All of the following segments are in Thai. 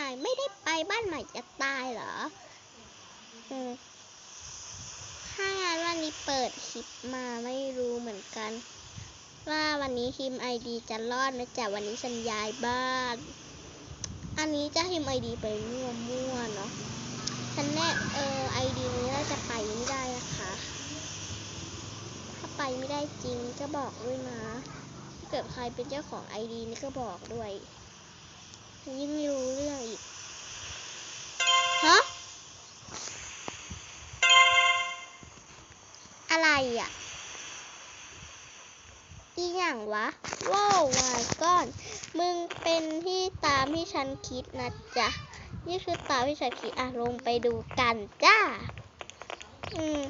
ม่ไม่ได้ไปบ้านใหม่จะตายเหรออืมถ้างานวันนี้เปิดคลิปมาไม่รู้เหมือนกัน ว่าวันนี้ทีมไอดีจะรอดไหมจ๊ะวันนี้ฉันย้ายบ้าน อันนี้จะทีมไอดีไปมั่วๆเนาะฉันแน่เออไอดีนี้เราจะไปไม่ได้นะคะถ้าไปไม่ได้จริงก็บอกด้วยนะถ้าเกิดใครเป็นเจ้าของไอดีนี่ก็บอกด้วย ยิ่งไม่รู้เรื่องอีก ฮะ อะไรอะ อีหยังวะ ว้าววายก้อน มึงเป็นที่ตามที่ฉันคิดนะจ๊ะ นี่คือตามที่ฉันคิดอะลงไปดูกันจ้า อืม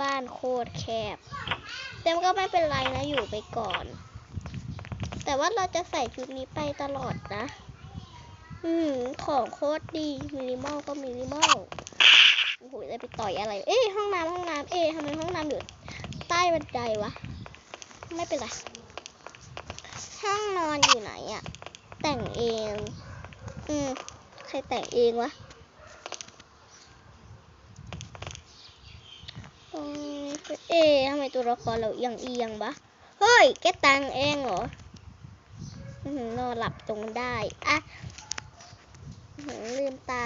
บ้านโคตรแคบ แต่มันก็ไม่เป็นไรนะอยู่ไปก่อนแต่ว่าเราจะใส่ชุดนี้ไปตลอดนะ อืมของโคตรดีมินิมอลก็มินิมอลโอ้โหจะไปต่อยอะไร เอ๊ะห้องน้ำห้องน้ำเอ๊ะทำไมห้องน้ำอยู่ใต้บันไดวะ ไม่เป็นไร ห้องนอนอยู่ไหนอะแต่งเอง อืม ใครแต่งเองวะเอ๊ะทำไมตัวละครเราเอียงเอียงวะ เฮ้ย แกแต่งเองเหรอนอนหลับตรงได้ อะ ลืมตา